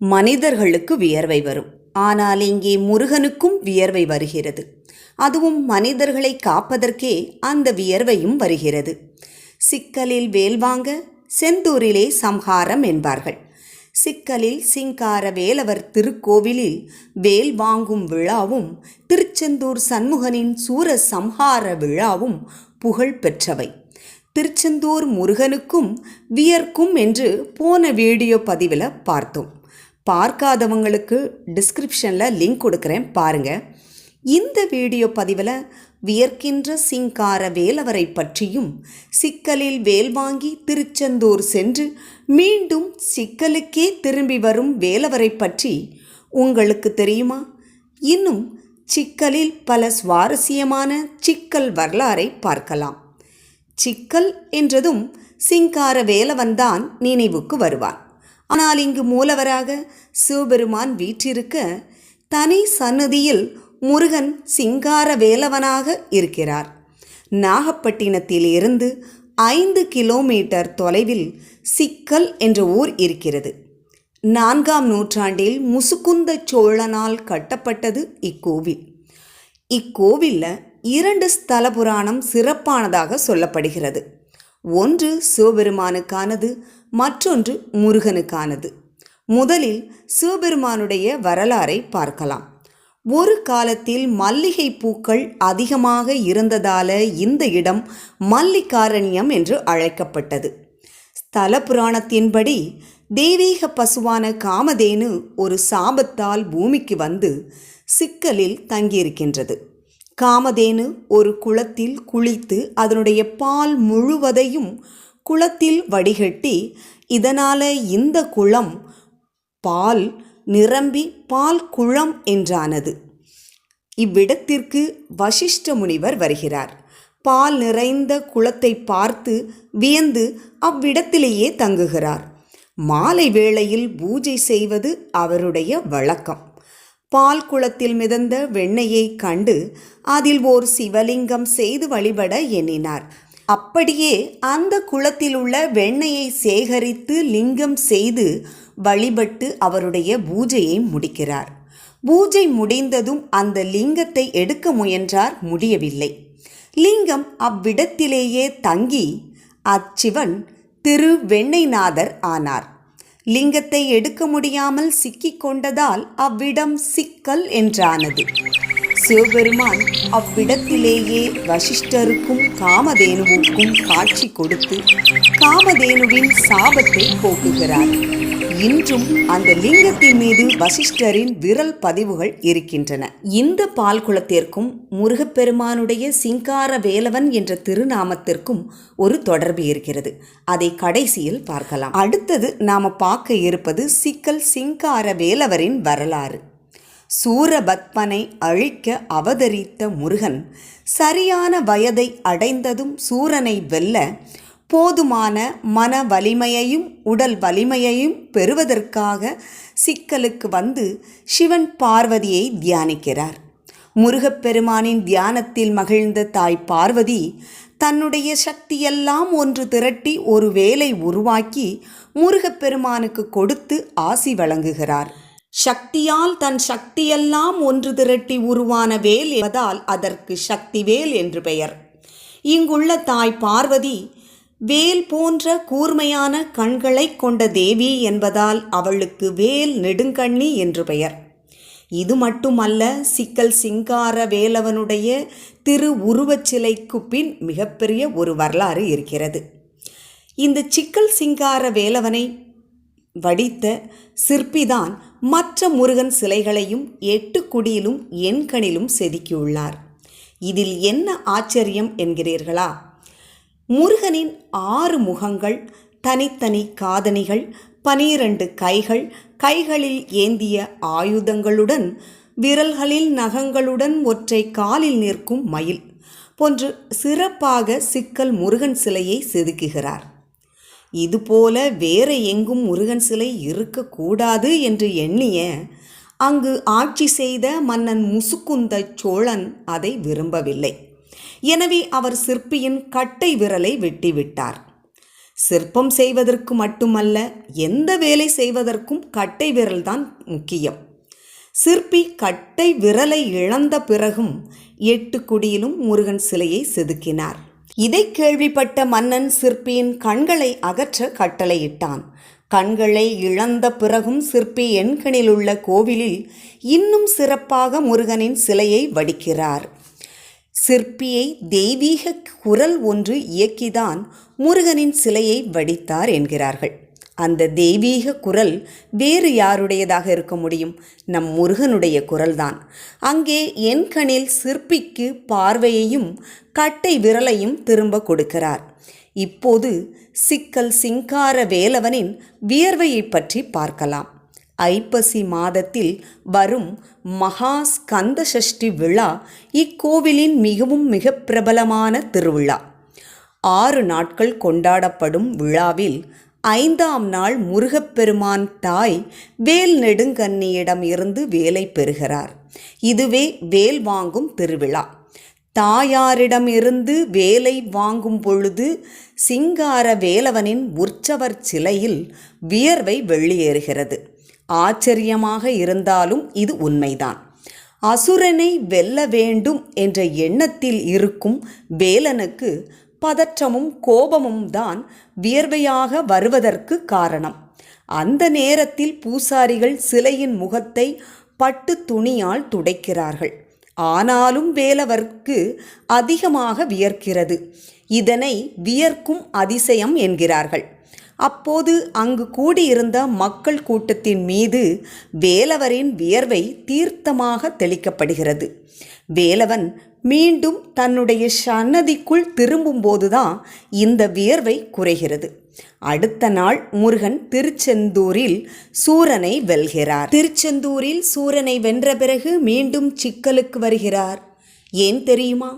மனிதர்களுக்கு வியர்வை வரும். ஆனால் இங்கே முருகனுக்கும் வியர்வை வருகிறது. அதுவும் மனிதர்களை காப்பதற்கே அந்த வியர்வையும் வருகிறது. சிக்கலில் வேல் வாங்க செந்தூரிலே சம்ஹாரம் என்பார்கள். சிக்கலில் சிங்கார வேலவர் திருக்கோவிலில் வேல் வாங்கும் விழாவும் திருச்செந்தூர் சண்முகனின் சூர சம்ஹார விழாவும் புகழ் பெற்றவை. திருச்செந்தூர் முருகனுக்கும் வியர்க்கும் என்று போன வீடியோ பதிவில் பார்த்தோம். பார்க்காதவங்களுக்கு டிஸ்கிரிப்ஷனில் லிங்க் கொடுக்குறேன் பாருங்கள் இந்த வீடியோ பதிவில் வியர்க்கின்ற சிங்கார வேலவரை பற்றியும் சிக்கலில் வேல் வாங்கி திருச்செந்தூர் சென்று மீண்டும் சிக்கலுக்கே திரும்பி வரும் வேலவரை பற்றி உங்களுக்கு தெரியுமா? இன்னும் சிக்கலில் பல சுவாரஸ்யமான சிக்கல் வரலாறை பார்க்கலாம். சிக்கல் என்றதும் சிங்கார வேலவன்தான் நினைவுக்கு வருவான். ஆனால் இங்கு மூலவராக சிவபெருமான் வீற்றிருக்க தனி சன்னதியில் முருகன் சிங்கார வேலவனாக இருக்கிறார். நாகப்பட்டினத்தில் இருந்து ஐந்து கிலோமீட்டர் தொலைவில் சிக்கல் என்ற ஊர் இருக்கிறது. நான்காம் நூற்றாண்டில் முசுகுந்த சோழனால் கட்டப்பட்டது இக்கோவில். இக்கோவிலில் இரண்டு ஸ்தல புராணம் சிறப்பானதாக சொல்லப்படுகிறது. ஒன்று சிவபெருமானுக்கானது மற்றொன்று முருகனுக்கானது. முதலில் சிவபெருமானுடைய வரலாறை பார்க்கலாம். ஒரு காலத்தில் மல்லிகை பூக்கள் அதிகமாக இருந்ததால இந்த இடம் மல்லிகாரண்யம் என்று அழைக்கப்பட்டது. ஸ்தல புராணத்தின்படி தெய்வீக பசுவான காமதேனு ஒரு சாபத்தால் பூமிக்கு வந்து சிக்கலில் தங்கியிருக்கின்றது. காமதேனு ஒரு குளத்தில் குளித்து அதனுடைய பால் முழுவதையும் குளத்தில் வடிகட்டி இதனால இந்த குளம் பால் நிரம்பி பால் குளம் என்றானது. இவ்விடத்திற்கு வசிஷ்ட முனிவர் வருகிறார். பால் நிறைந்த குளத்தை பார்த்து வியந்து அவ்விடத்திலேயே தங்குகிறார். மாலை வேளையில் பூஜை செய்வது அவருடைய வழக்கம். பால் குளத்தில் மிதந்த வெண்ணெயை கண்டு அதில் ஓர் சிவலிங்கம் செய்து வழிபட எண்ணினார். அப்படியே அந்த குளத்தில் உள்ள வெண்ணையை சேகரித்து லிங்கம் செய்து வழிபட்டு அவருடைய பூஜையை முடிக்கிறார். பூஜை முடிந்ததும் அந்த லிங்கத்தை எடுக்க முயன்றார் முடியவில்லை. லிங்கம் அவ்விடத்திலேயே தங்கி அச்சிவன் திரு வெண்ணைநாதர் ஆனார். லிங்கத்தை எடுக்க முடியாமல் சிக்கிக் கொண்டதால் அவ்விடம் சிக்கல் என்றானது. சிவபெருமான் அவ்விடத்திலேயே வசிஷ்டருக்கும் காமதேனுவுக்கும் காட்சி கொடுத்து காமதேனுவின் சாபத்தை போக்குகிறார். இன்றும் அந்த லிங்கத்தின் மீது வசிஷ்டரின் விரல் பதிவுகள் இருக்கின்றன. இந்த பால் குளத்திற்கும் முருகப்பெருமானுடைய சிங்கார வேலவன் என்ற திருநாமத்திற்கும் ஒரு தொடர்பு இருக்கிறது. அதை கடைசியில் பார்க்கலாம். அடுத்தது நாம பார்க்க இருப்பது சிக்கல் சிங்கார வேலவரின் வரலாறு. சூரபத்மனை அழிக்க அவதரித்த முருகன் சரியான வயதை அடைந்ததும் சூரனை வெல்ல போதுமான மன வலிமையையும் உடல் வலிமையையும் பெறுவதற்காக சிக்கலுக்கு வந்து சிவன் பார்வதியை தியானிக்கிறார். முருகப்பெருமானின் தியானத்தில் மகிழ்ந்த தாய் பார்வதி தன்னுடைய சக்தியெல்லாம் ஒன்று திரட்டி ஒரு வேலை உருவாக்கி முருகப்பெருமானுக்கு கொடுத்து ஆசி வழங்குகிறார். சக்தியால் தன் சக்தியெல்லாம் ஒன்று திரட்டி உருவான வேல் என்பதால் அதற்கு சக்தி வேல் என்று பெயர். இங்குள்ள தாய் பார்வதி வேல் போன்ற கூர்மையான கண்களை கொண்ட தேவி என்பதால் அவளுக்கு வேல் நெடுங்கண்ணி என்று பெயர். இது மட்டுமல்ல சிக்கல் சிங்கார வேலவனுடைய திரு உருவச் சிலைக்கு பின் மிகப்பெரிய ஒரு வரலாறு இருக்கிறது. இந்த சிக்கல் சிங்கார வேலவனை வடித்த சிற்பிதான் மற்ற முருகன் சிலைகளையும் எட்டு குடியிலும் எண்கணிலும் செதுக்கியுள்ளார். இதில் என்ன ஆச்சரியம் என்கிறீர்களா? முருகனின் ஆறு முகங்கள் தனித்தனி காதணிகள் பனிரண்டு கைகள் கைகளில் ஏந்திய ஆயுதங்களுடன் விரல்களில் நகங்களுடன் ஒற்றை காலில் நிற்கும் மயில் போன்று சிறப்பாக சிக்கல் முருகன் சிலையை செதுக்குகிறார். இதுபோல வேற எங்கும் முருகன் சிலை இருக்கக்கூடாது என்று எண்ணிய அங்கு ஆட்சி செய்த மன்னன் முசுக்குந்த சோழன் அதை விரும்பவில்லை. எனவே அவர் சிற்பியின் கட்டை விரலை வெட்டிவிட்டார். சிற்பம் செய்வதற்கு மட்டுமல்ல எந்த வேலை செய்வதற்கும் கட்டை விரல்தான் முக்கியம். சிற்பி கட்டை விரலை இழந்த பிறகும் எட்டு குடியிலும் முருகன் சிலையை செதுக்கினார். இதை கேள்விப்பட்ட மன்னன் சிற்பியின் கண்களை அகற்ற கட்டளையிட்டான். கண்களை இழந்த பிறகும் சிற்பி எண்கணிலுள்ள கோவிலில் இன்னும் சிறப்பாக முருகனின் சிலையை வடிக்கிறார். சிற்பியை தெய்வீக குரல் ஒன்று இயக்கிதான் முருகனின் சிலையை வடித்தார் என்கிறார்கள். அந்த தெய்வீக குரல் வேறு யாருடையதாக இருக்க முடியும்? நம் முருகனுடைய குரல்தான். அங்கே என் கணில் சிற்பிக்கு பார்வையையும் கட்டை விரலையும் திரும்ப கொடுக்கிறார். இப்போது சிக்கல் சிங்கார வேலவனின் வியர்வையை பற்றி பார்க்கலாம். ஐப்பசி மாதத்தில் வரும் மகா ஸ்கந்த சஷ்டி விழா இக்கோவிலின் மிகவும் மிக பிரபலமான திருவிழா. ஆறு நாட்கள் கொண்டாடப்படும் விழாவில் ஐந்தாம் நாள் முருகப்பெருமான் தாய் வேல் நெடுங்கண்ணியிடம் இருந்து வேலை பெறுகிறார். இதுவே வேல் வாங்கும் திருவிழா. தாயாரிடம் இருந்து வேலை வாங்கும் பொழுது சிங்கார வேலவனின் உற்சவர் சிலையில் வியர்வை வெளியேறுகிறது. ஆச்சரியமாக இருந்தாலும் இது உண்மைதான். அசுரனை வெல்ல வேண்டும் என்ற எண்ணத்தில் இருக்கும் வேலனுக்கு பதற்றமும் கோபமும் தான் வியர்வையாக வருவதற்கு காரணம். அந்த நேரத்தில் பூசாரிகள் சிலையின் முகத்தை பட்டு துணியால் துடைக்கிறார்கள். ஆனாலும் வேலவர்க்கு அதிகமாக வியர்க்கிறது. இதனை வியர்க்கும் அதிசயம் என்கிறார்கள். அப்போது அங்கு கூடியிருந்த மக்கள் கூட்டத்தின் மீது வேலவரின் வியர்வை தீர்த்தமாக தெளிக்கப்படுகிறது. வேலவன் மீண்டும் தன்னுடைய சன்னதிக்குள் திரும்பும்போதுதான் இந்த வியர்வை குறைகிறது. அடுத்த நாள் முருகன் திருச்செந்தூரில் சூரனை வெல்கிறார். திருச்செந்தூரில் சூரனை வென்ற பிறகு மீண்டும் சிக்கலுக்கு வருகிறார். ஏன் தெரியுமா?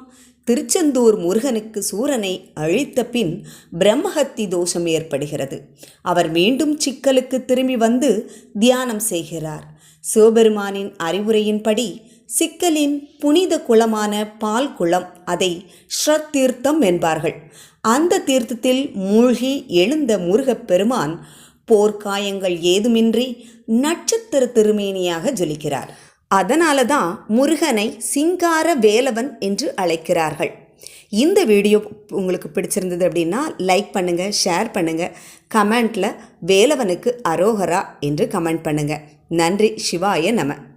திருச்செந்தூர் முருகனுக்கு சூரனை அழித்த பின் பிரம்மஹத்தி தோஷம் ஏற்படுகிறது. அவர் மீண்டும் சிக்கலுக்கு திரும்பி வந்து தியானம் செய்கிறார். சிவபெருமானின் அறிவுரையின்படி சிக்கலின் புனித குளமான பால் குளம் அதை ஸ்ரத்தீர்த்தம் என்பார்கள். அந்த தீர்த்தத்தில் மூழ்கி எழுந்த முருகப்பெருமான் போர்க்காயங்கள் ஏதுமின்றி நட்சத்திர திருமேனியாக ஜொலிக்கிறார். அதனால தான் முருகனை சிங்கார வேலவன் என்று அழைக்கிறார்கள். இந்த வீடியோ உங்களுக்கு பிடிச்சிருந்தது அப்படின்னா லைக் பண்ணுங்கள் ஷேர் பண்ணுங்கள் கமெண்ட்டில் வேலவனுக்கு அரோகரா என்று கமெண்ட் பண்ணுங்கள் நன்றி சிவாய நம.